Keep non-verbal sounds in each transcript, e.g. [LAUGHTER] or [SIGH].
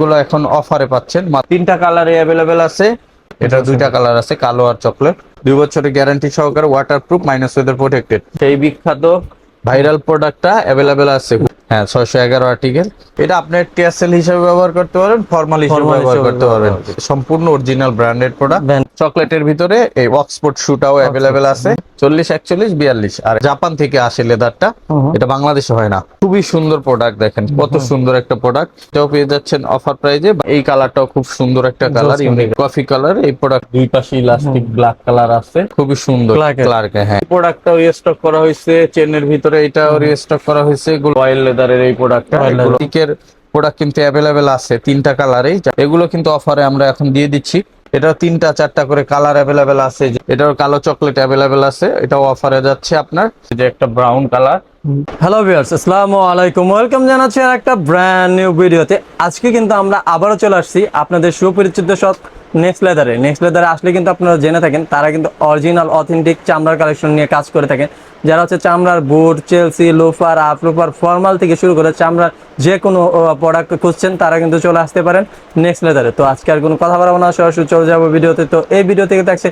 গুলো এখন অফারে পাচ্ছেন। তিনটা কালারে অ্যাভেলেবেল আছে। এটা দুইটা কালার আছে কালো আর চকলেট দুই বছরের গ্যারান্টি সহকারে water proof minus weather protected সেই বিখ্যাত ভাইরাল প্রোডাক্টটা অ্যাভেলেবেল আছে। হ্যাঁ ছয়শো এগারো আর্টিকেল এটা আপনি টিএসএল হিসেবে ব্যবহার করতে পারবেন ফর্মাল হিসেবে ব্যবহার করতে পারবেন সম্পূর্ণ অরিজিনাল ব্র্যান্ডেড প্রোডাক্ট চকলেটের ভিতরে এই অক্সফোর্ড শুটাও অ্যাভেলেবেল আছে। চল্লিশ একচল্লিশ বিয়াল্লিশ। আর জাপান থেকে আসে লেদারটা। এটা বাংলাদেশে হয় না। খুবই সুন্দর প্রোডাক্ট দেখেন কত সুন্দর একটা প্রোডাক্ট এটাও পেয়ে যাচ্ছেন অফার প্রাইজে এই কালারটাও খুব সুন্দর একটা কালার ইউনিক কফি কালার এই প্রোডাক্ট দুই পাশে ইলাস্টিক ব্ল্যাক কালার আছে। খুবই সুন্দর। ক্লার্ক হ্যাঁ। প্রোডাক্টটাও রিস্টক করা হয়েছে চেনের ভিতরে এটাও রিস্টক করা হয়েছে অয়েল লেদারের এই প্রোডাক্টটা টিকের প্রোডাক্ট কিন্তু অ্যাভেলেবেল আছে তিনটা কালারেই এগুলো কিন্তু অফারে আমরা এখন দিয়ে দিচ্ছি। এটা তিনটা চারটা করে কালার অ্যাভেলেবেল আছে। এটার কালো চকলেট অ্যাভেলেবেল আছে। এটাও অফারে যাচ্ছে আপনার। যে একটা ব্রাউন কালার হ্যালো ভিউয়ার্স আসসালামু আলাইকুম। ওয়েলকাম জানাচ্ছি আর একটা ব্র্যান্ড নিউ ভিডিওতে আজকে কিন্তু আমরা আবারও চলে আসছি আপনাদের সুপরিচিত সব নেক্সট লেদারে নেক্সট লেদারে আসলে কিন্তু আপনারা জেনে থাকেন তারা কিন্তু অরিজিনাল অথেন্টিক চামড়ার কালেকশন নিয়ে কাজ করে থাকেন। যারা হচ্ছে চামড়ার boot Chelsea loafer up loafer formal থেকে শুরু করে চামড়ার যে কোনো প্রোডাক্ট খুঁজছেন তারা কিন্তু চলে আসতে পারেন নেক্সট লেদারে তো আজকে আর কোনো কথা বলব না সরাসরি চলে যাব ভিডিওতে। তো এই ভিডিও থেকে থাকছে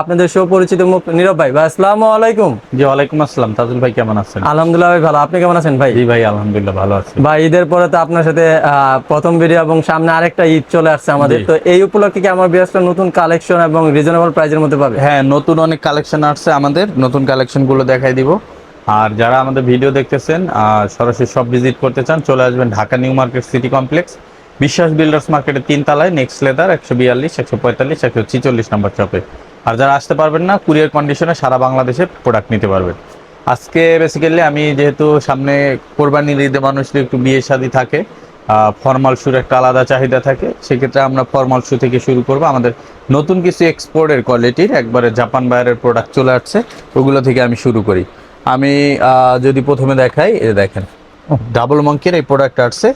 আপনাদের সুপরিচিত মুখ নীরব ভাই। ভাই আসসালামু আলাইকুম। জি ওয়ালাইকুম আসসালাম। তাজুল ভাই কেমন আছেন? আলহামদুলিল্লাহ ভাই ভালো। আপনি কেমন আছেন ভাই? জি ভাই আলহামদুলিল্লাহ ভালো আছি। ভাই ঈদের পরে তো আপনার সাথে আহ, প্রথম ভিডিও এবং সামনে আরেকটা ঈদ চলে আসছে আমাদের। তো এই উপলক্ষে কি আমার বিরাজটা নতুন কালেকশন এবং রিজনেবল প্রাইজের মধ্যে পাবে? হ্যাঁ নতুন অনেক কালেকশন আসছে আমাদের। নতুন কালেকশনগুলো দেখাই দিব। আর যারা আমাদের ভিডিও দেখতেছেন সরাসরি সব ভিজিট করতে চান, চলে আসবেন Dhaka new market city complex. Biswas builders মার্কেটের তিন তলায় নেক্সট লেদার, একশো বিয়াল্লিশ, একশো পঁয়তাল্লিশ, একশো ছিচল্লিশ নম্বর চপে আর যারা আসতে পারবেন না, কুরিয়ার কন্ডিশনে সারা বাংলাদেশে প্রোডাক্ট নিতে পারবেন। আজকে বেসিক্যালি আমি যেহেতু সামনে কোরবানির ঈদে মানুষদের একটু বিয়ে শাদী থাকে ফর্মাল শুর একটা আলাদা চাহিদা থাকে। সেক্ষেত্রে আমরা ফর্মাল শু থেকে শুরু করব। আমাদের নতুন কিছু এক্সপোর্টের কোয়ালিটির একবারে জাপান বাইরের প্রোডাক্ট চলে আসছে। ওগুলো থেকে আমি শুরু করি। আমি যদি প্রথমে দেখাই এ দেখেন। ডাবল মঙ্কির এই প্রোডাক্ট আসছে।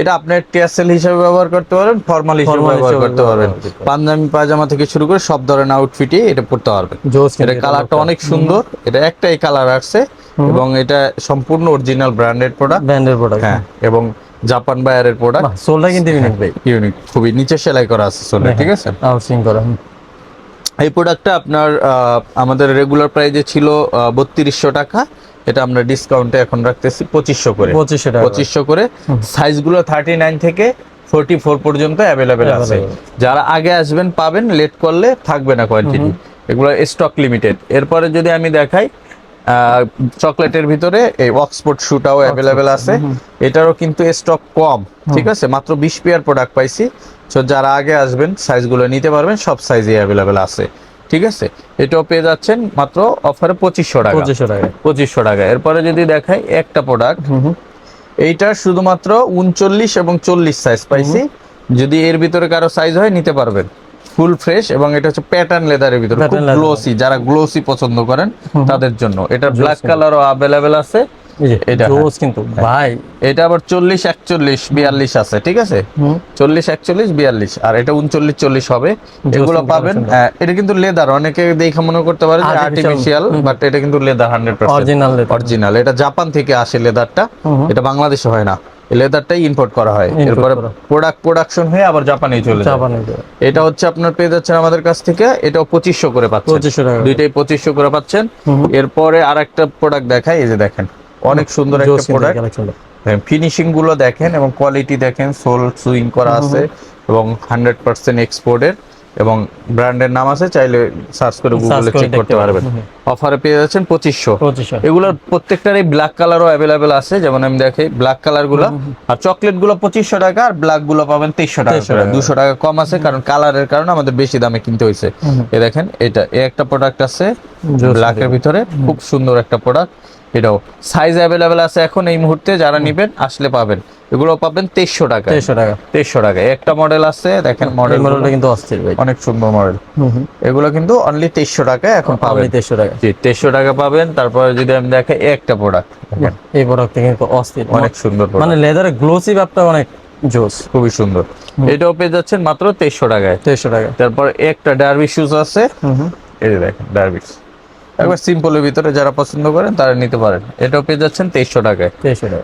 এটা আপনি টিএসএল হিসেবে ব্যবহার করতে পারবেন ফর্মাল হিসেবে ব্যবহার করতে পারবেন। পাঞ্জাবি পায়জামা থেকে শুরু করে সব ধরনের আউটফিটই এটা পড়তে পারবেন। এটা কালারটা অনেক সুন্দর। এটা একটাই কালার আসছে। এবং এটা সম্পূর্ণ অরিজিনাল ব্র্যান্ডেড প্রোডাক্ট ব্র্যান্ডের প্রোডাক্ট হ্যাঁ। এবং জাপান বায়ারের প্রোডাক্ট সোলটা কিন্তু ইউনিক ভাই। ইউনিক খুবই নিচে সেলাই করা আছে সোলে ঠিক আছে? আউটসিং করা এই প্রোডাক্টটা আপনার আমাদের রেগুলার প্রাইজে ছিল বত্রিশশো টাকা। এটা আমরা ডিসকাউন্টে এখন রাখতেছি পঁচিশশো করে। পঁচিশশো পঁচিশশো করে। সাইজগুলো থার্টি নাইন থেকে ফোরটি ফোর পর্যন্ত অ্যাভেলেবেল আছে। যারা আগে আসবেন পাবেন লেট করলে থাকবে না কোয়ান্টিটি এগুলো স্টক লিমিটেড এরপরে যদি আমি দেখাই চকলেটের ভিতরে এই অক্সফোর্ড শুটাও অ্যাভেলেবেল আছে। এটারও কিন্তু স্টক কম ঠিক আছে? মাত্র বিশ পেয়ার প্রোডাক্ট পাইছি। তো যারা আগে আসবেন সাইজগুলো নিতে পারবেন সব সাইজে অ্যাভেলেবেল আছে ঠিক আছে? এটাও পেয়ে যাচ্ছেন মাত্র অফারে পঁচিশশো টাকা। পঁচিশশো টাকা। পঁচিশশো টাকা। এরপরে যদি দেখাই একটা প্রোডাক্ট। এইটা শুধুমাত্র উনচল্লিশ এবং চল্লিশ সাইজ পাইছি। যদি এর ভিতরে কারও সাইজ হয় নিতে পারবেন। ফুল ফ্রেশ এবং এটা হচ্ছে প্যাটার্ন লেদারের ভিতরে খুব গ্লোসি যারা গ্লোসি পছন্দ করেন তাদের জন্য। এটা ব্ল্যাক কালারও অ্যাভেলেবেল আছে। এটা হ্যাঁ। জোস কিন্তু ভাই। এটা আবার চল্লিশ একচল্লিশ বিয়াল্লিশ আছে ঠিক আছে? হুম। চল্লিশ একচল্লিশ বিয়াল্লিশ। আর এটা উনচল্লিশ চল্লিশ হবে। এগুলো পাবেন এটা কিন্তু লেদার অনেকে দেখে মনে করতে পারে যে আর্টিফিশিয়াল বাট এটা কিন্তু লেদার অরিজিনাল এটা জাপান থেকে আসে লেদারটা এটা বাংলাদেশে হয় না। লেদারটাই ইম্পোর্ট করা হয়। এরপরে প্রোডাক্ট প্রোডাকশন হয়ে আবার জাপানে চলে যায়। এটা হচ্ছে আপনার পেয়ে যাচ্ছেন আমাদের কাছ থেকে এটাও পঁচিশশো করে পাচ্ছেন। দুইটাই পঁচিশশো করে পাচ্ছেন। এরপরে আর একটা প্রোডাক্ট দেখাই এই যে দেখেন অনেক সুন্দর একটা প্রোডাক্ট ফিনিশিংগুলো দেখেন এবং কোয়ালিটি দেখেন সোল সুইং করা আছে এবং হান্ড্রেড পার্সেন্ট এক্সপোর্টের এবং ব্র্যান্ডের নাম আছে চাইলে সার্চ করে গুগলে চেক করতে পারবেন। অফারে পেয়ে যাচ্ছেন পঁচিশশো। এগুলোর প্রত্যেকটারই ব্ল্যাক কালারও অ্যাভেলেবেল আছে যেমন আমি দেখি ব্ল্যাক কালারগুলো। আর চকলেটগুলো পঁচিশশো টাকা আর ব্ল্যাকগুলো পাবেন তেইশশো টাকা 2300 টাকা। দুশো টাকা কম আছে কারণ কালারের কারণে আমাদের বেশি দামে কিনতে হয়েছে। এ দেখেন এটা এ একটা প্রোডাক্ট আছে ব্ল্যাকের ভিতরে। খুব সুন্দর একটা প্রোডাক্ট এটাও সাইজ অ্যাভেলেবেল আছে এখন এই মুহূর্তে যারা নিবেন আসলে পাবেন। এগুলো পাবেন তেইশশো টাকা। তেইশশো টাকা। তেইশশো টাকা। একটা মডেল আছে দেখেন মডেল মডেলটা কিন্তু অস্থির ভাই। অনেক সুন্দর মডেল এগুলো কিন্তু অনলি তেইশশো টাকা এখন পাবেন। তেইশশো টাকা জি তেইশশো টাকা পাবেন। তারপরে যদি আমি দেখাই এই একটা প্রোডাক্ট এই প্রোডাক্টটা কিন্তু অস্থির। অনেক সুন্দর মানে লেদারের গ্লোসি ব্যাপারটা অনেক জোস। খুবই সুন্দর। এটাও পেয়ে যাচ্ছেন মাত্র তেইশশো টাকায়। তেইশশো টাকা। তারপর একটা ডার্বি শুজ আছে। এই দেখেন ডার্বিস একবার সিম্পলের ভিতরে যারা পছন্দ করেন তারা নিতে পারেন। এটাও পেয়ে যাচ্ছেন তেইশশো টাকায়।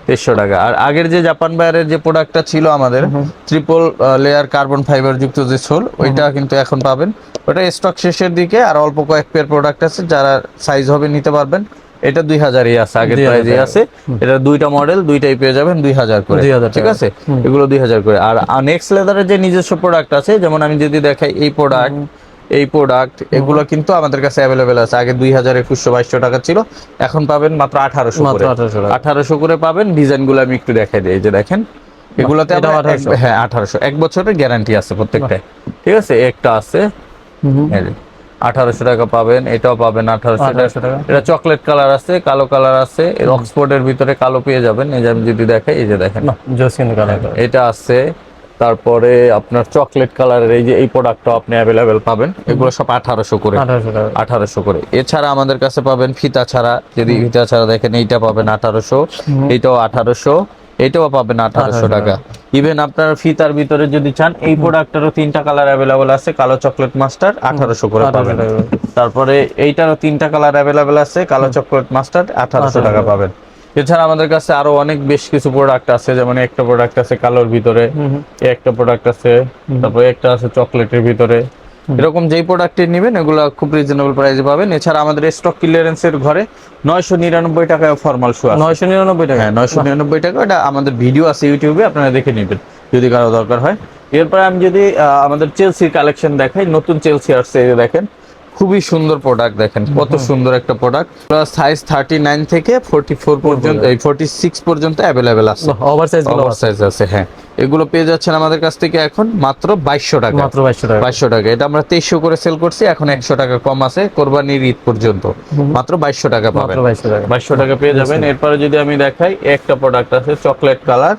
তেইশশো টাকা। আর আগের যে জাপান বায়ারের যে প্রোডাক্টটা ছিল আমাদের ট্রিপল লেয়ার কার্বন ফাইবার যুক্ত যে সোল ওইটা কিন্তু এখন পাবেন। ওটা স্টক শেষের দিকে আর অল্প কয়েক পেয়ার প্রোডাক্ট আছে যারা সাইজ হবে নিতে পারবেন। এটা দুই হাজারই আছে আগের 2000 প্রাইজে আছে। এটা দুইটা মডেল দুইটাই পেয়ে যাবেন দুই হাজার করে। 2000 ঠিক আছে? এগুলো দুই হাজার করে। আর নেক্সট লেদারের যে নিজস্ব প্রোডাক্ট আছে যেমন আমি যদি দেখাই এই প্রোডাক্ট এই প্রোডাক্ট এগুলো কিন্তু আমাদের কাছে অ্যাভেলেবেল আছে। আগে দুই হাজার একুশশো বাইশশো টাকা ছিল এখন পাবেন মাত্র আঠারোশো মাত্র করে। 1800 আঠারোশো করে পাবেন ডিজাইনগুলো আমি একটু দেখাই দিই এই যে দেখেন। এগুলোতে এটাও আবার 1800 হ্যাঁ আঠারোশো। এক বছরের গ্যারান্টি আছে প্রত্যেকটা ঠিক আছে? একটা আছে। আঠারোশো টাকা পাবেন এটাও পাবেন আঠারোশো। 1800 টাকা। এটা চকলেট কালার আছে কালো কালার আছে। এর অক্সফোর্ডের ভিতরে কালো পেয়ে যাবেন। এই যে আমি যদি দেখাই এই যে দেখেন। কালার এটা আছে। তারপরে আপনার চকলেট কালারের এই যে এই প্রোডাক্টটাও আপনি অ্যাভেলেবেল পাবেন। এগুলো সব আঠারোশো করে। আঠারোশো করে। এছাড়া আমাদের কাছে পাবেন ফিতা ছাড়া। যদি ফিতা ছাড়া দেখেন এইটা পাবেন আঠারোশো। এইটাও আঠারোশো। এইটাও পাবেন আঠারোশো 1800 টাকা। ইভেন আপনার ফিতার ভিতরে যদি চান এই প্রোডাক্টেরও তিনটা কালার অ্যাভেলেবল আছে। কালো চকলেট মাস্টার আঠারোশো করে পাবেন। তারপরে এইটারও তিনটা কালার অ্যাভেলেবল আছে। কালো চকলেট মাস্টার আঠারোশো টাকা। পাবেন। এছাড়া আমাদের কাছে আরও অনেক বেশ কিছু প্রোডাক্ট আছে যেমন একটা প্রোডাক্ট আছে কালোর ভিতরে একটা প্রোডাক্ট আছে তারপর একটা আছে চকলেটের ভিতরে। এরকম যেই প্রোডাক্টটি নেবেন এগুলো খুব রিজনেবল প্রাইসে পাবেন। এছাড়া আমাদের স্টক ক্লিয়ারেন্সের ঘরে নয়শো নিরানব্বই টাকায় ফর্মাল শু আছে। নয়শো নিরানব্বই টাকা হ্যাঁ নয়শো নিরানব্বই টাকা। এটা আমাদের ভিডিও আছে ইউটিউবে আপনারা দেখে নেবেন যদি কারও দরকার হয়। এরপরে আমি যদি আমাদের চেলসির কালেকশন দেখাই নতুন চেলসি আসছে দেখেন। খুবই সুন্দর প্রোডাক্ট দেখেন কত সুন্দর একটা product plus size thirty nine থেকে ফোর্টি ফোর পর্যন্ত এই ফোর্টি সিক্স পর্যন্ত অ্যাভেলেবেল আছে। ওভার সাইজগুলো ওভার সাইজ আছে হ্যাঁ। এগুলো পেয়ে যাচ্ছেন আমাদের কাছ থেকে এখন মাত্র বাইশশো টাকা। মাত্র বাইশশো টাকা। বাইশশো টাকা। এটা আমরা তেইশশো করে সেল করছি এখন একশো টাকা কম আছে কোরবানির ঈদ পর্যন্ত। মাত্র বাইশশো টাকা পাবেন। মাত্র বাইশশো টাকা। পেয়ে যাবেন। এরপরে যদি আমি দেখাই একটা প্রোডাক্ট আছে চকলেট কালার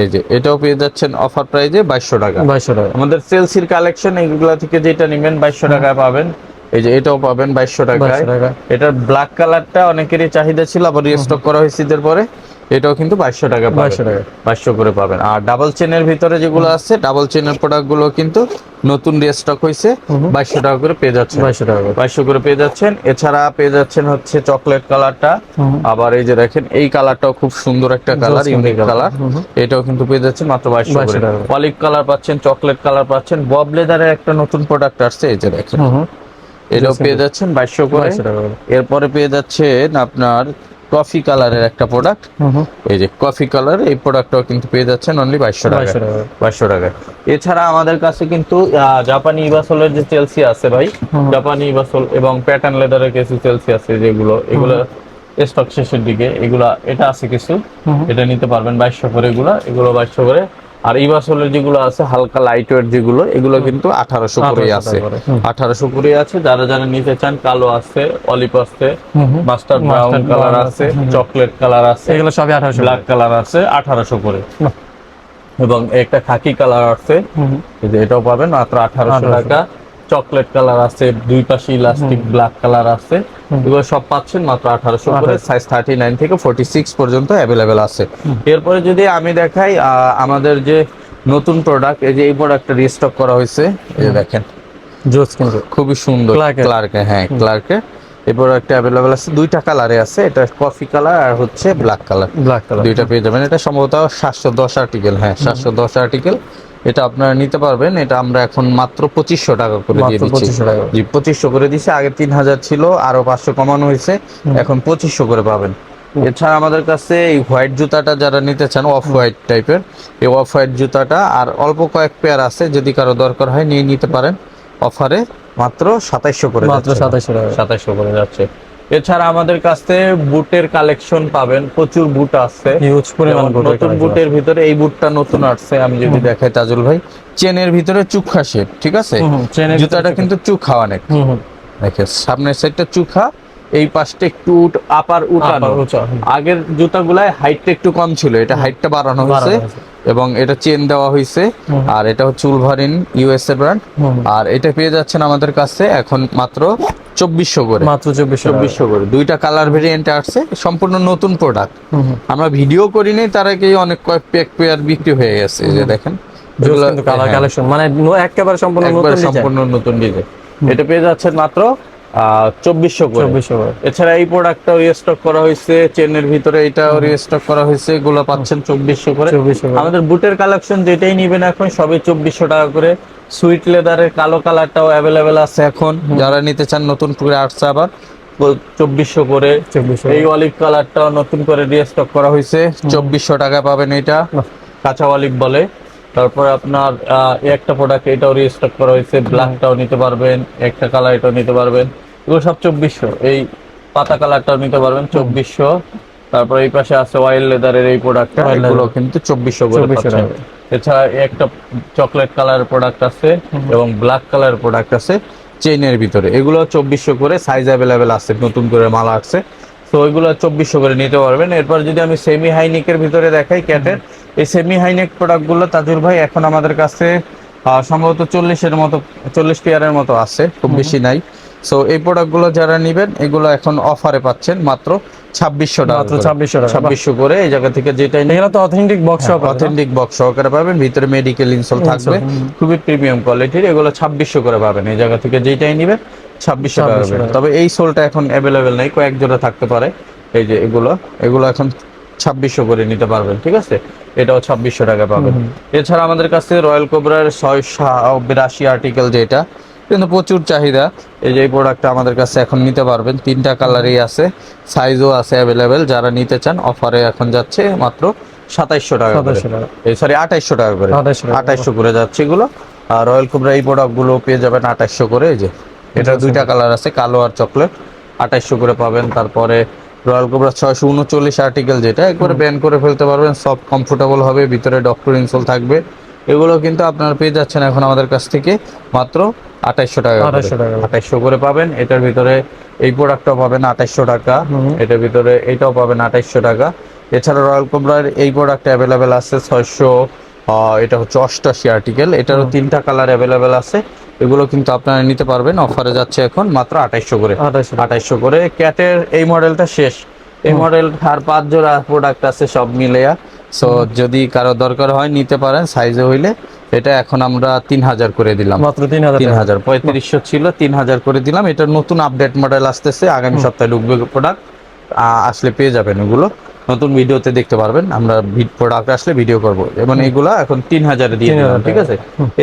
এই যে এটাও পেয়ে যাচ্ছেন অফার প্রাইজে বাইশশো টাকা। বাইশশো টাকা। আমাদের সেলসির কালেকশন এইগুলা থেকে যেটা নেবেন বাইশশো টাকায় পাবেন। এই যে এটাও পাবেন বাইশশো টাকায়। 2200 টাকা। এটার ব্ল্যাক কালারটা অনেকেরই চাহিদা ছিল আবার রিস্টক করা হয়েছে ঈদের পরে। এটাও কিন্তু বাইশশো টাকা 2200 টাকা। বাইশশো করে পাবেন। আর ডাবল চেনের ভিতরে যেগুলো আছে ডাবল চেনের প্রোডাক্টগুলো কিন্তু নতুন রিস্টক হয়েছে। বাইশশো টাকা করে পেয়ে যাচ্ছে বাইশশো টাকা। বাইশশো করে পেয়ে যাচ্ছেন। এছাড়া পেয়ে যাচ্ছেন হচ্ছে চকলেট কালারটা আবার এই যে দেখেন এই কালারটাও খুব সুন্দর একটা কালার ইউনিক কালার এটাও কিন্তু পেয়ে যাচ্ছেন মাত্র বাইশশো 2200 করে টাকা। অলিভ কালার পাচ্ছেন চকলেট কালার পাচ্ছেন। বব লেদারের একটা নতুন প্রোডাক্ট আসছে এই যে দেখেন। এটাও পেয়ে যাচ্ছেন বাইশশো করে। এরপরে পেয়ে যাচ্ছেন আপনার কফি কালারের একটা প্রোডাক্ট এই যে কফি কালার এই প্রোডাক্টটাও কিন্তু পেয়ে যাচ্ছেন অনলি বাইশশো টাকা 2200 টাকা। বাইশশো টাকা এছাড়া আমাদের কাছে কিন্তু জাপানি ইবাসলের যে চেলসি আছে ভাই জাপানি ইবাসল এবং প্যাটার্ন লেদারের কিছু চেলসি আছে যেগুলো এগুলো স্টক শেষের দিকে এগুলা এটা আছে কিছু। এটা নিতে পারবেন বাইশশো করে এগুলা এগুলো বাইশশো করে। আর এই ইবাসলের যেগুলো আছে হালকা লাইট ওয়েট যেগুলো এগুলো কিন্তু আঠারোশো করে আছে। আঠারোশো করে আছে। যারা যারা নিতে চান কালো আছে অলিপ আছে। মাস্টার ব্রাউন কালার আছে চকলেট কালার আছে এগুলো সবই আঠারোশো ব্ল্যাক কালার আছে আঠারোশো করে এবং একটা খাকি কালার আছে এটাও পাবেন মাত্র আঠারোশো। টাকা। চকলেট কালার আছে দুই পাশে ইলাস্টিক ব্ল্যাক কালার আছে। এগুলো সব পাচ্ছেন মাত্র আঠারোশো করে সাইজ থার্টি নাইন থেকে ফোর্টি সিক্স পর্যন্ত অ্যাভেলেবেল আছে। এরপরে যদি আমি দেখাই আমাদের যে নতুন প্রোডাক্ট এই যে এই প্রোডাক্টটা রিস্টক করা হয়েছে এই যে দেখেন। জোস কিন্তু। খুবই সুন্দর। ক্লার্কে হ্যাঁ ক্লার্কে এই প্রোডাক্টটা অ্যাভেলেবেল আছে। দুইটা কালারে আছে। এটা কফি কালার আর হচ্ছে ব্ল্যাক কালার ব্ল্যাক কালার দুইটা পেয়ে যাবেন। এটা সম্ভবত সাতশো দশ আর্টিকেল হ্যাঁ সাতশো দশ আর্টিকেল এটা আপনারা নিতে পারবেন। এটা আমরা এখন মাত্র পঁচিশশো টাকা করে দিয়ে দিচ্ছি। জি পঁচিশশো করে দিচ্ছে আগে তিন হাজার ছিল আরও পাঁচশো কমানো হয়েছে। এখন পঁচিশশো করে পাবেন। এছাড়া আমাদের কাছে এই হোয়াইট জুতাটা যারা নিতে চান অফ হোয়াইট টাইপের এই অফ হোয়াইট জুতাটা আর অল্প কয়েক পেয়ার আছে যদি কারও দরকার হয় নিয়ে নিতে পারেন। অফারে মাত্র সাতাইশশো করে মাত্র সাতাইশশো সাতাইশশো করে যাচ্ছে। এছাড়া আমাদের কাছে বুটের কালেকশন পাবেন। প্রচুর বুট আছে হিউজ পরিমাণ বুটের নতুন বুটের ভিতরে এই বুটটা নতুন আসছে আমি যদি দেখাই তাজুল ভাই। চেনের ভিতরে চুখা শেপ ঠিক আছে? জুতাটা কিন্তু চুখা অনেক। দেখে সামনের সাইডটা চুখা এই পাশটা একটু আপার উঠানো। আগের জুতাগুলায় হাইটটা একটু কম ছিল এটা হাইটটা বাড়ানো হয়েছে। এবং এটা চেন দেওয়া হয়েছে। আর এটা হচ্ছে উলভারিন ইউএসএ ব্র্যান্ড আর এটা পেয়ে যাচ্ছেন আমাদের কাছে এখন মাত্র চব্বিশশো করে। মাত্র চব্বিশশো চব্বিশশো করে। দুইটা কালার ভেরিয়েন্ট আসছে সম্পূর্ণ নতুন প্রোডাক্ট। আমরা ভিডিও করিনি তার আগেই অনেক কয়েক পেক পেয়ার বিক্রি হয়ে গেছে যে দেখেন। কালার হ্যাঁ, কালেকশন মানে একেবারে সম্পূর্ণ সম্পূর্ণ নতুন ডিজাইন এটা পেয়ে যাচ্ছেন মাত্র চব্বিশশো চব্বিশশো এছাড়া এই প্রোডাক্টটাও রিস্টক করা হয়েছে চেনের ভিতরে এটাও রিস্টক করা হয়েছে এগুলো পাচ্ছেন চব্বিশশো করে। আমাদের বুটের কালেকশন যেটাই নিবেন এখন সবই চব্বিশশো টাকা করে। সুইট লেদারের কালো কালারটাও অ্যাভেলেবেল আছে এখন। যারা নিতে চান নতুন করে আসছে আবার চব্বিশশো করে। এই অলিভ কালারটাও নতুন করে রিস্টক করা হয়েছে। চব্বিশশো টাকা পাবেন এটা। কাঁচা অলিভ বলে। তারপরে আপনার একটা প্রোডাক্ট এটাও রিস্টক করা হয়েছে ব্ল্যাকটাও নিতে পারবেন একটা কালার এটাও নিতে পারবেন। এগুলো সব চব্বিশশো এই পাতা কালারটাও নিতে পারবেন চব্বিশশো। তারপর এই পাশে আছে ওয়াইল্ড লেদারের এই প্রোডাক্টটা Wild এগুলো কিন্তু চব্বিশশো করে 2400 পাচ্ছেন। টাকা। এছাড়া একটা চকলেট কালার প্রোডাক্ট আছে এবং ব্ল্যাক কালার প্রোডাক্ট আছে চেইনের ভিতরে। এগুলো চব্বিশশো করে সাইজ অ্যাভেলেবেল আছে নতুন করে মালা আসছে। তো ওইগুলো চব্বিশশো করে নিতে পারবেন। এরপর যদি আমি সেমি হাইনেকের ভিতরে দেখাই ক্যাটের এই সেমি হাইনেক প্রোডাক্টগুলো তাজুল ভাই এখন আমাদের কাছে সম্ভবত চল্লিশের মতো চল্লিশ পেয়ারের মতো আছে খুব বেশি নাই। সো এই প্রোডাক্টগুলো যারা নিবেন এগুলো এখন অফারে পাচ্ছেন মাত্র ছাব্বিশশো টাকা মাত্র 2600 টাকা। ছাব্বিশশো করে এই জায়গা থেকে যেটাই এগুলো তো অথেন্টিক বক্স অথেন্টিক বক্স সহকারে পাবেন ভিতরে মেডিকেল ইনসোল থাকবে। খুবই প্রিমিয়াম কোয়ালিটির এগুলো ছাব্বিশশো করে পাবেন এই জায়গা থেকে যেটাই নিবেন ছাব্বিশশো টাকা 2600 পাবেন। টাকা। তবে এই সোলটা এখন অ্যাভেলেবেল নেই কয়েক জোড়া থাকতে পারে এই যে এগুলো। এগুলো এখন ছাব্বিশশো করে নিতে পারবেন ঠিক আছে? এটাও ছাব্বিশশো টাকা পাবেন। এছাড়া আমাদের কাছে রয়্যাল কোবরার ছয় বিরাশি আর্টিকেল যেটা কিন্তু প্রচুর চাহিদা। এই যে প্রোডাক্টটা আমাদের কাছে এখন নিতে পারবেন। তিনটা কালারই আছে সাইজও আছে অ্যাভেলেবেল যারা নিতে চান অফারে এখন যাচ্ছে মাত্র সাতাইশশো টাকা করে। 2700 এই সরি আঠাইশশো টাকা করে। আঠাইশশো করে যাচ্ছে এগুলো। আর রয়্যাল কোবরা এই প্রোডাক্টগুলো পেয়ে যাবেন আঠাইশশো করে। এই যে এটা দুইটা কালার আছে কালো আর চকলেট আঠাইশশো করে পাবেন। তারপরে রয়্যাল কোবরা ছয়শো উনচল্লিশ আর্টিকেল যেটা একবারে ব্যান করে ফেলতে পারবেন সব কমফোর্টেবল হবে ভিতরে ডক্টর ইনসোল থাকবে। এগুলো কিন্তু আপনারা পেয়ে যাচ্ছেন এখন আমাদের কাছ থেকে মাত্র আঠাইশশো টাকা 2800 টাকা। আঠাইশশো করে পাবেন এটার ভিতরে এই প্রোডাক্টটাও পাবেন আঠাইশশো টাকা। এটার ভিতরে এইটাও পাবেন আঠাইশশো টাকা। এছাড়া রয়্যাল কোবরার এই প্রোডাক্ট অ্যাভেলেবেল আছে ছয়শো এটা হচ্ছে অষ্টআশি আর্টিকেল এটারও তিনটা কালার অ্যাভেলেবেল আছে। এগুলো কিন্তু আপনারা নিতে পারবেন। অফারে যাচ্ছে এখন মাত্র আঠাইশশো করে। আঠাইশশো করে। ক্যাটের এই মডেলটা শেষ। এই মডেল আর পাঁচ জোড়া প্রোডাক্ট আছে সব মিলেয়া। সো যদি কারও দরকার হয় নিতে পারেন সাইজে হইলে। এটা এখন আমরা তিন হাজার করে দিলাম। মাত্র তিন হাজার তিন হাজার পঁয়ত্রিশশো ছিল তিন হাজার করে দিলাম। এটা নতুন আপডেট মডেল আসতেছে। আগামী সপ্তাহে ঢুকবে প্রোডাক্ট আসলে পেয়ে যাবেন এগুলো। নতুন ভিডিওতে দেখতে পারবেন। আমরা প্রোডাক্ট আসলে ভিডিও করব। এবং এগুলো এখন তিন হাজারে দিয়ে 3000 দিলাম ঠিক আছে?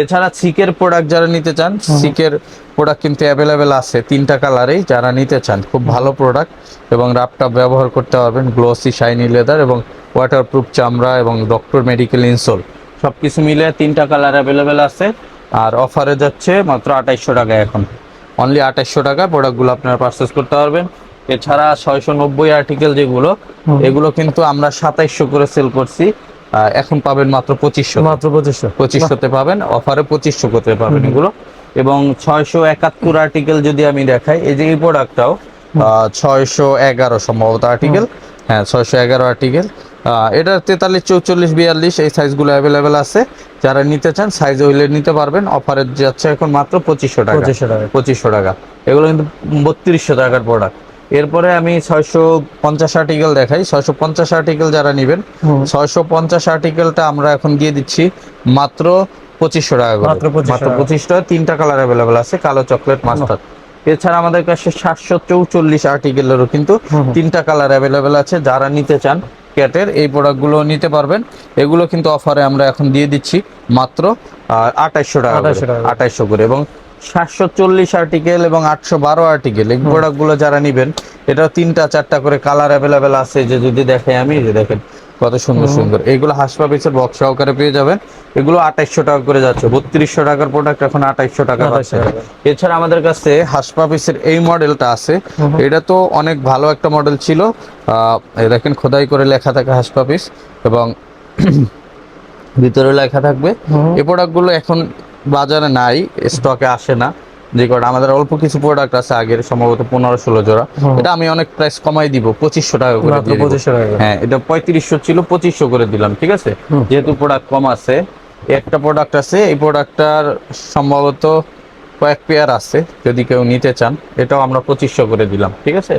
এছাড়া সিকের প্রোডাক্ট যারা নিতে চান সিকের প্রোডাক্ট কিন্তু অ্যাভেলেবেল আছে তিনটা কালারেই যারা নিতে চান। খুব ভালো প্রোডাক্ট এবং রাপটা ব্যবহার করতে পারবেন গ্লোসি শাইনি লেদার এবং ওয়াটারপ্রুফ চামড়া এবং ডক্টর মেডিকেল ইনসোল সব কিছু মিলে তিনটা কালার অ্যাভেলেবেল আছে। আর অফারে যাচ্ছে মাত্র আঠাইশশো টাকা এখন। অনলি আঠাইশশো টাকা প্রোডাক্টগুলো আপনারা পারচেস করতে পারবেন। এছাড়া ছয়শো নব্বই আর্টিকেল যেগুলো এগুলো কিন্তু আমরা সাতাইশশো করে সেল করছি। এখন পাবেন মাত্র পঁচিশশো। মাত্র পঁচিশশো। পঁচিশশোতে পাবেন অফারে পঁচিশশো করতে পাবেন এগুলো। এবং ছয়শো একাত্তর আর্টিকেল যদি আমি দেখাই এই যে এই প্রোডাক্টটাও ছয়শো এগারো সম্ভবত আর্টিকেল হ্যাঁ ছয়শো এগারো আর্টিকেল এটা তেতাল্লিশ চৌচল্লিশ বিয়াল্লিশ এই সাইজগুলো অ্যাভেলেবেল আছে। যারা নিতে চান সাইজ হইলে নিতে পারবেন। অফারে যাচ্ছে এখন মাত্র পঁচিশশো টাকা। পঁচিশশো টাকা। পঁচিশশো টাকা। এগুলো কিন্তু বত্রিশশো টাকার প্রোডাক্ট এরপরে আমি ছয়শো পঞ্চাশ আর্টিকেল দেখাই। ছয়শো পঞ্চাশ আর্টিকেল যারা নেবেন ছয়শো পঞ্চাশ আর্টিকেলটা আমরা এখন দিয়ে দিচ্ছি মাত্র পঁচিশশো টাকা করে। মাত্র 2500 মাত্র টাকা। পঁচিশ টাকা তিনটা কালার অ্যাভেলেবেল আছে কালো চকলেট মাস্টার এছাড়া আমাদের কাছে সাতশো চৌচল্লিশ আর্টিকেলেরও কিন্তু তিনটা কালার অ্যাভেলেবেল আছে যারা নিতে চান ক্যাটের এই প্রোডাক্টগুলো নিতে পারবেন। এগুলো কিন্তু অফারে আমরা এখন দিয়ে দিচ্ছি মাত্র আঠাইশশো টাকা 2800 টাকা। আঠাইশশো করে। এবং সাতশো চল্লিশ আর্টিকেল এবং আটশো বারো আর্টিকেল এই প্রোডাক্টগুলো যারা নিবেন এটা তিনটা চারটা করে কালার অ্যাভেলেবেল আছে যে যদি দেখাই আমি যে দেখেন কত সুন্দর সুন্দর। এইগুলো হাসপাপিসের বক্স সহকারে পেয়ে যাবেন। এগুলো আঠাইশশো টাকা করে যাচ্ছে বত্রিশশো টাকার প্রোডাক্ট এখন আঠাইশশো টাকা 2800 পাচ্ছে। এছাড়া আমাদের কাছে হাসপাপিসের এই মডেলটা আছে। এটা তো অনেক ভালো একটা মডেল ছিল। আহ, দেখেন খোদাই করে লেখা থাকে হাসপাপিস এবং [CLEARS THROAT] ভিতরে লেখা থাকবে। এই প্রোডাক্টগুলো এখন বাজারে নাই স্টকে আসে না। যে কটা আমাদের অল্প কিছু প্রোডাক্ট আছে আগের সম্ভবত পনেরো ষোলো জোড়া। এটা আমি অনেক প্রাইস কমাই দিব পঁচিশশো টাকা করে হ্যাঁ এটা পঁয়ত্রিশশো ছিল পঁচিশশো করে দিলাম ঠিক আছে? যেহেতু প্রোডাক্ট কম আছে একটা প্রোডাক্ট আছে এই প্রোডাক্টটার সম্ভবত কয়েক পেয়ার আছে যদি কেউ নিতে চান এটাও আমরা পঁচিশশো করে দিলাম ঠিক আছে?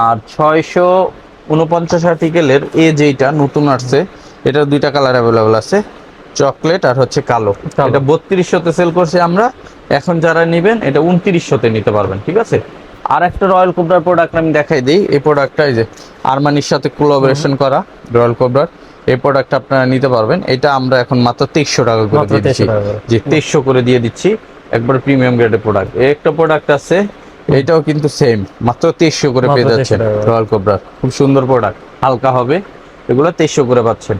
আর ছয়শো উনপঞ্চাশ আর্টিকেলের এ যেইটা নতুন আসছে এটা দুইটা কালার অ্যাভেলেবল আছে। চকলেট আর হচ্ছে কালো। এটা বত্রিশশোতে সেল করছি আমরা। এখন যারা নেবেন এটা উনত্রিশশোতে নিতে পারবেন ঠিক আছে? আর একটা রয়্যাল কোবরার প্রোডাক্ট আমি দেখাই দিই। এই প্রোডাক্টটা এই যে আরমানির সাথে কোলাবোরেশন করা রয়্যাল কোবরার এই প্রোডাক্ট আপনারা নিতে পারবেন। এটা আমরা এখন মাত্র তেইশশো টাকা করে দিয়ে দিচ্ছি। 2300 টাকা করে। যে তেইশশো করে দিয়ে দিচ্ছি। একবার প্রিমিয়াম গ্রেডের প্রোডাক্ট এই একটা প্রোডাক্ট আছে এটাও কিন্তু সেম মাত্র তেইশশো করে পেয়ে 2300 যাচ্ছেন রয়্যাল কোবরা খুব সুন্দর প্রোডাক্ট হালকা হবে। এগুলো তেইশশো করে পাচ্ছেন।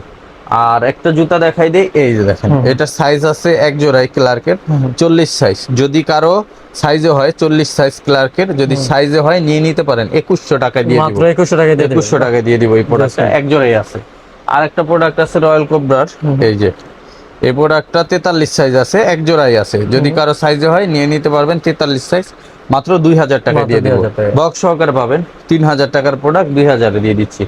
আর একটা জুতা দেখাই দেই এই যে দেখেন এটা সাইজ আছে এক জোড়াই ক্লার্কের চল্লিশ সাইজ যদি কারও সাইজে হয় চল্লিশ সাইজ ক্লার্কের যদি সাইজে হয় নিয়ে নিতে পারেন একুশশো টাকা দিয়ে মাত্র একুশশো টাকা দিয়ে একুশশো টাকা দিয়ে দিব এই প্রোডাক্টটা এক জোড়াই আছে। আর একটা প্রোডাক্ট আছে রয়্যাল কোবরার এই যে। এই প্রোডাক্টটা তেতাল্লিশ সাইজ আছে এক জোড়াই আছে। যদি কারও সাইজে হয় নিয়ে নিতে পারবেন তেতাল্লিশ সাইজ মাত্র দুই হাজার টাকা দিয়ে দিব। 2000 টাকা। বক্স সহকারে পাবেন। তিন হাজার টাকার প্রোডাক্ট দুই হাজারে দিয়ে দিচ্ছি।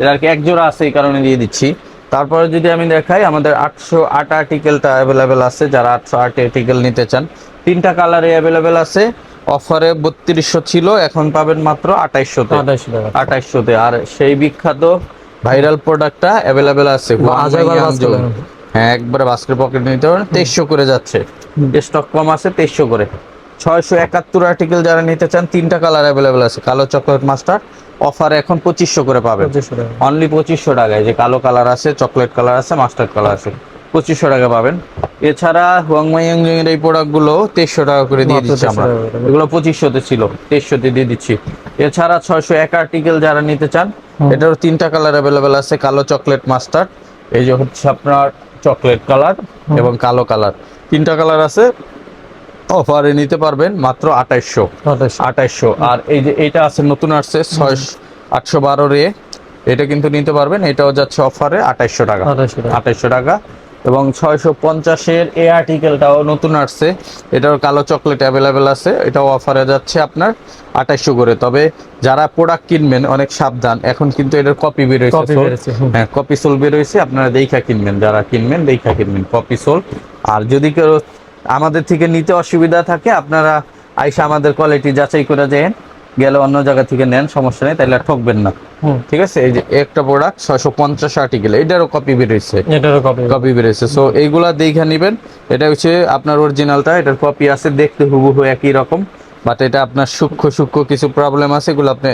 এর আর কি এক জোড়া আছে এই কারণে দিয়ে দিচ্ছি। তারপরে যদি আমি দেখাই আমাদের আটশো আট আর্টিকেলটা অ্যাভেলেবেল আছে যারা আটশো আট আর্টিকেল নিতে চান। তিনটা কালারে অ্যাভেলেবেল আছে অফারে বত্রিশশো ছিল এখন পাবেন মাত্র আঠাইশশো আঠাইশশোতে। আর সেই বিখ্যাত ভাইরাল প্রোডাক্টটা অ্যাভেলেবেল আছে। হ্যাঁ একবারে বাস্কেট পকেট নিতে পারেন তেইশশো করে যাচ্ছে। স্টক কম আছে তেইশশো করে। ছয়শো একাত্তর আর্টিকেল যারা নিতে চান তিনটা কালার অ্যাভেলেবেল আছে কালো চকলেট মাস্টার অফার এখন পঁচিশশো করে টাকা। অনলি পঁচিশশো টাকায় যে কালো কালার আছে চকলেট কালার আছে মাস্টার কালার আছে পঁচিশশো টাকা পাবেন। এছাড়া হুয়াংমাই এর এই প্রোডাক্টগুলো তেইশশো টাকা করে দিয়ে দিচ্ছি 2300 আমরা। এগুলো পঁচিশশোতে ছিল তেইশশোতে দিয়ে দিচ্ছি। এছাড়া ছয়শো এক আর্টিকেল যারা নিতে চান এটারও তিনটা কালার অ্যাভেলেবেল আছে কালো চকলেট মাস্টার এই যে হচ্ছে আপনার চকলেট কালার এবং কালো কালার তিনটা কালার আছে অফারে নিতে পারবেন মাত্র আঠাইশশো। আঠাইশশো। আর এই যে এটা আছে নতুন আসছে ছয় আটশো বারো রে। এটা কিন্তু নিতে পারবেন এটাও যাচ্ছে অফারে আঠাইশশো টাকা। আঠাইশশো টাকা। এবং ছয়শো পঞ্চাশের এ আর্টিকেলটাও নতুন আসছে। এটার কালো চকলেট অ্যাভেলেবেল আছে। এটাও অফারে যাচ্ছে আপনার আঠাইশশো করে। তবে যারা প্রোডাক্ট কিনবেন অনেক সাবধান। এখন কিন্তু এটার কপি বেরোয়েছে হুম। হ্যাঁ কপি সোল বেরোয়েছে আপনারা দেখা কিনবেন যারা কিনবেন দেখা কিনবেন। কপি সোল আর যদি কেউ আমাদের থেকে নিতে অসুবিধা থাকে আপনারা আইসা আমাদের কোয়ালিটি যাচাই করে দেন গেলে অন্য জায়গা থেকে নেন সমস্যা নেই তাহলে ঠকবেন না। ঠিক আছে? এই যে একটা প্রোডাক্ট ছয়শো পঞ্চাশ আর্টিকেল এটারও কপি বেরোয়েছে এটারও কপি কপি বেরোয়েছে সো এইগুলা দেখে নেবেন। এটা হচ্ছে আপনার অরিজিনালটা এটার কপি আছে দেখতে হুবহু একই রকম বাট এটা আপনার সূক্ষ্ম সূক্ষ্ম কিছু প্রবলেম আছে এগুলো আপনি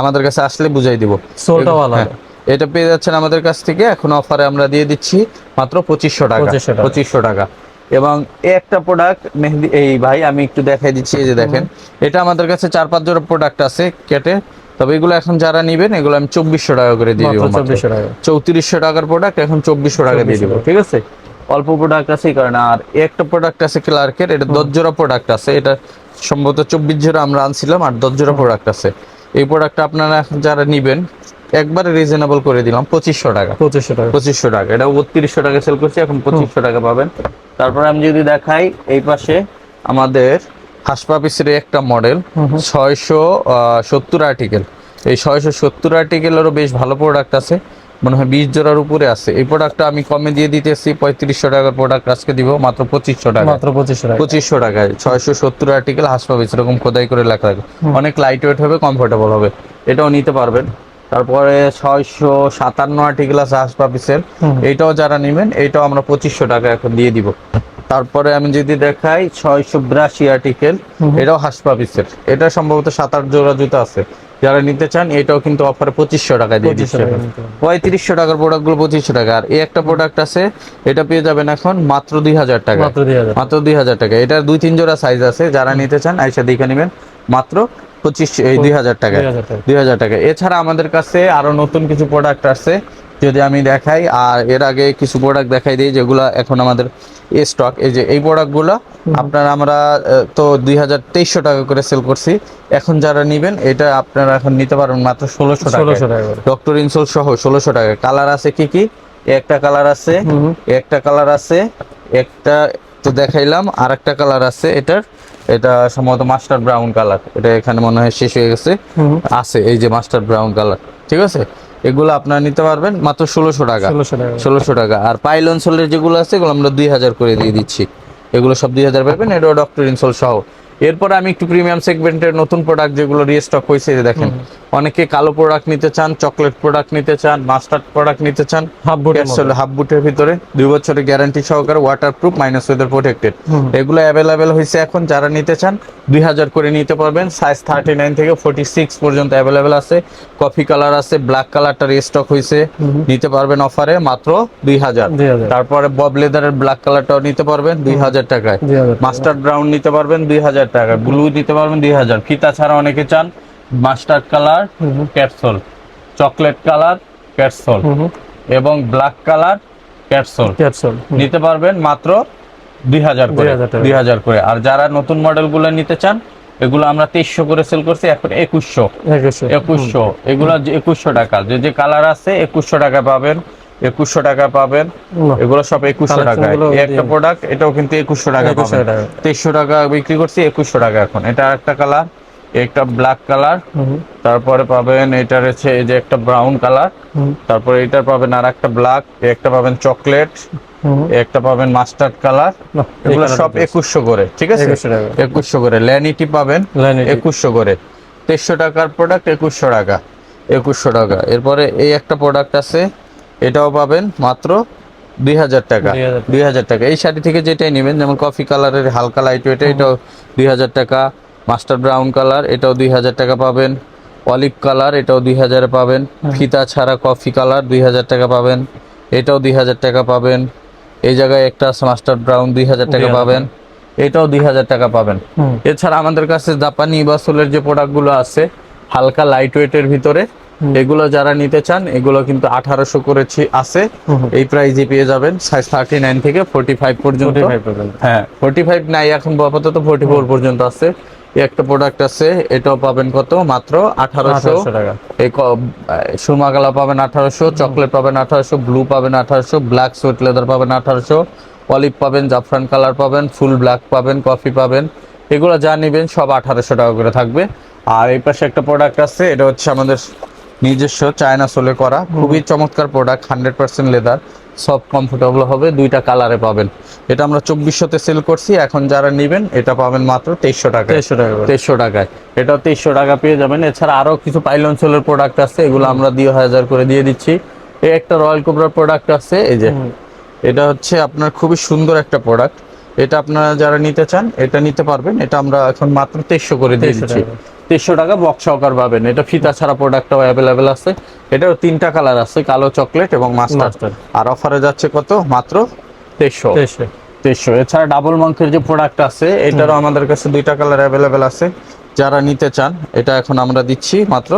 আমাদের কাছে আসলে বুঝাই দিব। আলাদা হ্যাঁ, এটা পেয়ে যাচ্ছেন আমাদের কাছ থেকে এখন অফারে আমরা দিয়ে দিচ্ছি মাত্র পঁচিশশো টাকা। পঁচিশশো টাকা। এবং একটা প্রোডাক্ট মেহেদি এই ভাই আমি একটু দেখাই দিচ্ছি এই যে দেখেন। এটা আমাদের কাছে চার পাঁচ জোড়া প্রোডাক্ট আছে কেটে। তবে এগুলো এখন যারা নিবেন এগুলো আমি চব্বিশশো টাকা করে দিয়ে দিব চৌত্রিশশো টাকার প্রোডাক্ট এখন চব্বিশশো টাকা দিয়ে দিব ঠিক আছে? অল্প প্রোডাক্ট আছে এই কারণে আর একটা প্রোডাক্ট আছে ক্লার্কের এটা দশ জোড়া প্রোডাক্ট আছে। এটা সম্ভবত চব্বিশ জোড়া আমরা আনছিলাম আর দশ জোড়া প্রোডাক্ট আছে। এই প্রোডাক্টটা আপনারা যারা নেবেন একবারে রিজনেবল করে দিলাম পঁচিশশো টাকা। পঁচিশশো টাকা। পঁচিশশো টাকা। এটা বত্রিশশো টাকা সেল করছি এখন পঁচিশশো টাকা পাবেন। তারপরে আমি যদি দেখাই এই পাশে আমাদের হাসপাপিসের একটা মডেল ছয়শো সত্তর আর্টিকেল এই ছয়শো সত্তর আর্টিকেলেরও বেশ ভালো প্রোডাক্ট আছে। মনে হয় বিশ জোড়ার উপরে আছে। এই প্রোডাক্টটা আমি কমে দিয়ে দিতেছি পঁয়ত্রিশশো টাকার প্রোডাক্ট আজকে দিব মাত্র পঁচিশশো টাকা মাত্র পঁচিশশো টাকা পঁচিশশো টাকায় ছয়শো সত্তর আর্টিকেল হাসপাবিস এরকম খোদাই করে লেখা থাকে অনেক লাইট ওয়েট হবে কমফোর্টেবল হবে এটাও নিতে পারবেন। তারপরে ছয়শো সাতান্ন আর্টিকেল আছে হাসপাবিসের হুম। এইটাও যারা নেবেন এইটাও আমরা পঁচিশশো টাকা এখন দিয়ে দিব। তারপরে আমি যদি দেখাই ছয়শো বিরাশি আর্টিকেল এটাও হাসপাবিসের এটা সম্ভবত সাত আট জোড়া জুতো আছে। যারা নিতে চান এটাও কিন্তু অফারে পঁচিশশো টাকা দিয়ে দিচ্ছে। পঁয়ত্রিশশো টাকার প্রোডাক্টগুলো পঁচিশশো টাকা। আর এই একটা প্রোডাক্ট আছে এটা পেয়ে যাবেন এখন মাত্র দুই হাজার টাকা মাত্র দুই হাজার টাকা এটার দুই তিন জোড়া সাইজ আছে যারা নিতে চান আইসা দেখে নেবেন। মাত্র পঁচিশ এই দুই হাজার টাকা দুই হাজার টাকা দুই হাজার টাকা এছাড়া আমাদের কাছে আরও নতুন কিছু প্রোডাক্ট আছে যদি আমি দেখাই আর এর আগে কিছু প্রোডাক্ট দেখাই দিই যেগুলো এখন আমাদের স্টক এই যে এই প্রোডাক্টগুলো আপনার আমরা তো দুই হাজার তেইশশো টাকা করে সেল করছি। এখন যারা নিবেন এটা আপনারা এখন নিতে পারবেন মাত্র ষোলোশো টাকা ডক্টর ইনসোল সহ ষোলোশো টাকা। কালার আছে কি কি? একটা কালার আছে একটা কালার আছে একটা তো দেখাইলাম আর একটা কালার আছে এটার। এটা সম্ভবত মাস্টার ব্রাউন কালার এটা এখানে মনে হয় শেষ হয়ে গেছে। আছে এই যে মাস্টার ব্রাউন কালার ঠিক আছে? এগুলো আপনারা নিতে পারবেন মাত্র ষোলোশো টাকা। ষোলোশো টাকা। আর পাইল সোলের যেগুলো আছে এগুলো আমরা দুই হাজার করে দিয়ে দিচ্ছি। এগুলো সব দুই হাজার পাবেন এটাও ডক্টর ইনসোল সহ। এরপরে আমি একটু প্রিমিয়াম সেগমেন্টের নতুন প্রোডাক্ট যেগুলো রিস্টক হয়েছে দেখেন অনেকে কালো প্রোডাক্ট নিতে চান চকলেট প্রোডাক্ট নিতে চান মাস্টার্ড প্রোডাক্ট নিতে চান হাফ বুট। হাফ বুটের ভিতরে দুই বছরের গ্যারান্টি সহকারে water proof minus weather protected এগুলো অ্যাভেলেবেল হয়েছে এখন যারা নিতে চান দুই হাজার করে নিতে পারবেন সাইজ থার্টি নাইন থেকে ফোর্টি সিক্স পর্যন্ত অ্যাভেলেবেল আছে। কফি কালার আছে ব্ল্যাক কালারটা রিস্টক হয়েছে নিতে পারবেন অফারে মাত্র দুই হাজার। তারপরে বব লেদারের ব্ল্যাক কালারটাও নিতে পারবেন দুই হাজার টাকায়। 2000 টাকা। মাস্টার্ড ব্রাউন নিতে পারবেন দুই হাজার টাকা ব্লু নিতে পারবেন দুই হাজার। ফিতা ছাড়া অনেকে চান mustard colour. Capsule chocolate colour capsule এবং ব্ল্যাক কালার ক্যাপসুল ক্যাপসুল নিতে পারবেন মাত্র দুই হাজার করে। দুই হাজার করে। আর যারা নতুন মডেলগুলো নিতে চান এগুলো আমরা তেইশশো করে সেল করছি এখন একুশশো। একুশশো। এগুলো একুশশো টাকা। যে যে কালার আছে একুশশো টাকা পাবেন। একুশশো টাকা পাবেন। এগুলো সব একুশশো টাকায় একটা প্রোডাক্ট এটাও কিন্তু একুশশো টাকা পাবেন। তেইশশো টাকা বিক্রি করছি একুশশো টাকা এখন। এটা একটা কালার একটা ব্ল্যাক কালার তারপরে পাবেন এটার হচ্ছে এই যে একটা ব্রাউন কালার তারপরে এটার পাবেন আর একটা ব্ল্যাক একটা পাবেন চকলেট একটা পাবেন মাস্টার্ড কালার এগুলো সব একুশশো করে ঠিক আছে? একুশশো করে। ল্যানিটি পাবেন একুশশো করে। তেইশশো টাকার প্রোডাক্ট একুশশো টাকা। একুশশো টাকা। এরপরে এই একটা প্রোডাক্ট আছে এটাও পাবেন মাত্র দুই হাজার টাকা 2000 দুই হাজার টাকা এই শাড়ি থেকে যেটাই নেবেন যেমন কফি কালারের হালকা লাইট ওয়েট এটাও দুই হাজার টাকা মাস্টার ব্রাউন কালার এটাও দুই হাজার টাকা পাবেন অলিভ কালার এটাও দুই হাজারে পাবেন ফিতা ছাড়া কফি কালার দুই হাজার টাকা পাবেন এটাও দুই হাজার টাকা পাবেন এই জায়গায় একটা মাস্টার ব্রাউন দুই হাজার টাকা পাবেন এটাও দুই হাজার টাকা পাবেন এছাড়া আমাদের কাছে জাপানি বা সোলের যে প্রোডাক্টগুলো আছে হালকা লাইট ওয়েটের ভিতরে এগুলো যারা নিতে চান এগুলো কিন্তু আঠারোশো করেছি আছে। এই প্রাইজে পেয়ে যাবেন সাইজ থার্টি নাইন থেকে ফোর্টি ফাইভ পর্যন্ত। হ্যাঁ ফোর্টি ফাইভ নাই এখন আপাতত ফোর্টি ফোর পর্যন্ত আছে। একটা প্রোডাক্ট আছে এটাও পাবেন কত? মাত্র আঠারোশো। 1800 টাকা। এই সুরমা কালা পাবেন আঠারোশো চকলেট পাবেন আঠারোশো ব্লু পাবেন আঠারোশো ব্ল্যাক সুইট লেদার পাবেন আঠারোশো অলিভ পাবেন জাফরান কালার পাবেন ফুল ব্ল্যাক পাবেন কফি পাবেন। এগুলো যা নেবেন সব আঠারোশো টাকা করে থাকবে। আর এই পাশে একটা প্রোডাক্ট আছে এটা হচ্ছে আমাদের নিজস্ব চায়না সোলে করা। খুবই চমৎকার প্রোডাক্ট হান্ড্রেড পার্সেন্ট লেদার সব কমফোর্টেবল হবে দুইটা কালারে পাবেন। এটা আমরা চব্বিশশোতে সেল করছি এখন যারা নেবেন এটা পাবেন মাত্র তেইশশো টাকা 2300 টাকা। তেইশশো টাকায়। এটা তেইশশো টাকা পেয়ে যাবেন। এছাড়া আরও কিছু পাইলন সোলের প্রোডাক্ট আছে এগুলো আমরা দুই হাজার করে দিয়ে দিচ্ছি। এই একটা রয়্যাল কোবরার প্রোডাক্ট আছে এই যে এটা হচ্ছে আপনার খুবই সুন্দর একটা প্রোডাক্ট এটা আপনারা যারা নিতে চান এটা নিতে পারবেন। এটা আমরা এখন মাত্র তেইশশো করে দিয়ে 2300 দিচ্ছি। টাকা। তেইশশো টাকা বক্স সহকার পাবেন। এটা ফিতা ছাড়া প্রোডাক্টটাও অ্যাভেলেবেল আছে। এটাও তিনটা কালার আছে কালো চকলেট এবং মাস্টার আর অফারে যাচ্ছে কত? মাত্র তেইশশো। 2300 তেইশশো। এছাড়া ডাবল মাংকের যে প্রোডাক্ট আছে এটারও আমাদের কাছে দুইটা কালার অ্যাভেলেবেল আছে। যারা নিতে চান এটা এখন আমরা দিচ্ছি মাত্র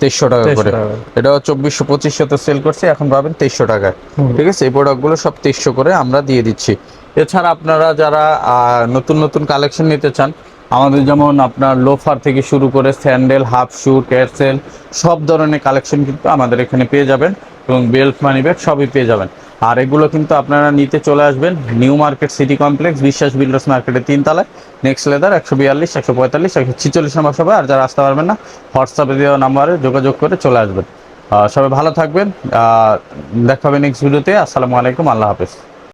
তেইশশো টাকা করে। এটা চব্বিশশো পঁচিশশো তো সেল করছি এখন পাবেন তেইশশো টাকায়। ঠিক আছে? এই প্রোডাক্টগুলো সব তেইশশো করে আমরা দিয়ে দিচ্ছি। এছাড়া আপনারা যারা আহ, নতুন নতুন কালেকশন নিতে চান আমাদের যেমন আপনার লোফার থেকে শুরু করে স্যান্ডেল হাফ শু ক্যারসেল সব ধরনের কালেকশন কিন্তু আমাদের এখানে পেয়ে যাবেন এবং বেল্ট মানি ব্যাগ সবই পেয়ে যাবেন। আর এগুলো কিন্তু আপনারা নিতে চলে আসবেন new market city complex Biswas builders মার্কেটের তিনতলায়। নেক্সট লেদার একশো বিয়াল্লিশ, একশো পঁয়তাল্লিশ, একশো ছিচল্লিশ নম্বর সবাই আর যারা আসতে পারবেন না, হোয়াটসঅ্যাপে দেওয়া নাম্বারে যোগাযোগ করে চলে আসবেন। সবাই ভালো থাকবেন। দেখা হবে নেক্সট ভিডিওতে আসসালামু আলাইকুম, আল্লাহ হাফেজ।